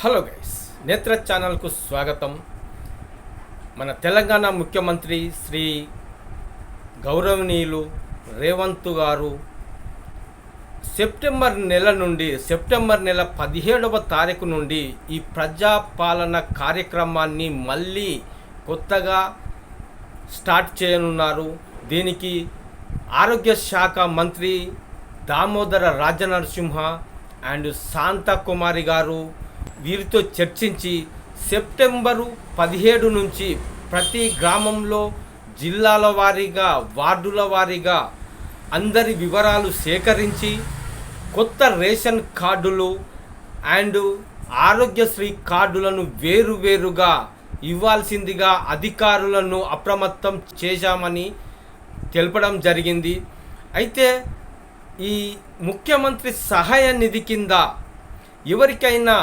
Hello guys నేత్ర ఛానల్కు స్వాగతం. మన తెలంగాణ ముఖ్యమంత్రి శ్రీ గౌరవనీయులు రేవంత్ గారు సెప్టెంబర్ నెల నుండి సెప్టెంబర్ నెల పదిహేడవ తారీఖు నుండి ఈ ప్రజాపాలన కార్యక్రమాన్ని మళ్ళీ కొత్తగా స్టార్ట్ చేయనున్నారు. దీనికి ఆరోగ్య శాఖ మంత్రి దామోదర రాజనరసింహ అండ్ శాంత కుమారి గారు వీరితో చర్చించి సెప్టెంబరు పదిహేడు నుంచి ప్రతి గ్రామంలో జిల్లాల వారీగా వార్డుల వారీగా అందరి వివరాలు సేకరించి కొత్త రేషన్ కార్డులు అండ్ ఆరోగ్యశ్రీ కార్డులను వేరువేరుగా ఇవ్వాల్సిందిగా అధికారులను అప్రమత్తం చేశామని తెలపడం జరిగింది. అయితే ఈ ముఖ్యమంత్రి సహాయ నిధి కింద ఎవరికైనా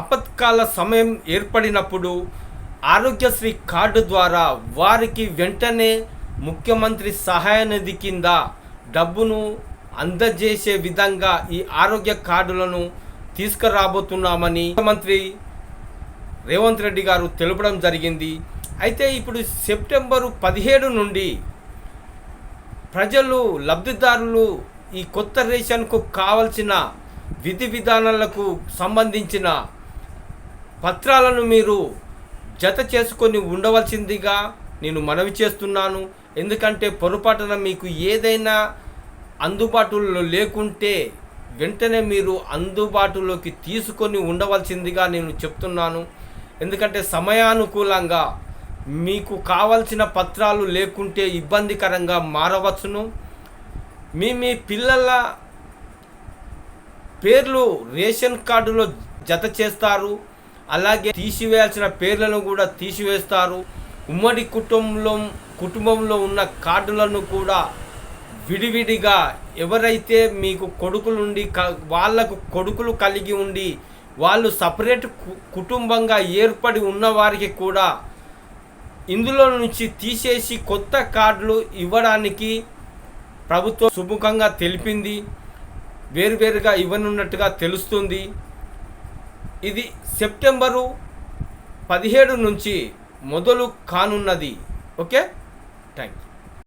అపత్కాల సమయం ఏర్పడినప్పుడు ఆరోగ్యశ్రీ కార్డు ద్వారా వారికి వెంటనే ముఖ్యమంత్రి సహాయ నిధి కింద డబ్బును అందజేసే విధంగా ఈ ఆరోగ్య కార్డులను తీసుకురాబోతున్నామని ముఖ్యమంత్రి రేవంత్ రెడ్డి గారు తెలపడం జరిగింది. అయితే ఇప్పుడు సెప్టెంబరు పదిహేడు నుండి ప్రజలు లబ్ధిదారులు ఈ కొత్త రేషన్కు కావలసిన విధి విధానాలకు సంబంధించిన పత్రాలను మీరు జత చేసుకొని ఉండవలసిందిగా నేను మనవి చేస్తున్నాను. ఎందుకంటే పొరపాటున మీకు ఏదైనా అందుబాటులో లేకుంటే వెంటనే మీరు అందుబాటులోకి తీసుకొని ఉండవలసిందిగా నేను చెప్తున్నాను. ఎందుకంటే సమయానుకూలంగా మీకు కావలసిన పత్రాలు లేకుంటే ఇబ్బందికరంగా మారవచ్చును. మీ మీ పిల్లల పేర్లు రేషన్ కార్డులో జత చేస్తారు. అలాగే తీసివేయాల్సిన పేర్లను కూడా తీసివేస్తారు. ఉమ్మడి కుటుంబంలో కుటుంబంలో ఉన్న కార్డులను కూడా విడివిడిగా ఎవరైతే మీకు కొడుకులుండి క వాళ్ళకు కొడుకులు కలిగి ఉండి వాళ్ళు సపరేట్ కు- కుటుంబంగా ఏర్పడి ఉన్న వారికి కూడా ఇందులో నుంచి తీసేసి కొత్త కార్డులు ఇవ్వడానికి ప్రభుత్వం సుముఖంగా తెలిపింది. వేరువేరుగా ఇవ్వనున్నట్టుగా తెలుస్తుంది. ఇది సెప్టెంబరు పదిహేడు నుంచి మొదలు కానున్నది. ఓకే? థ్యాంక్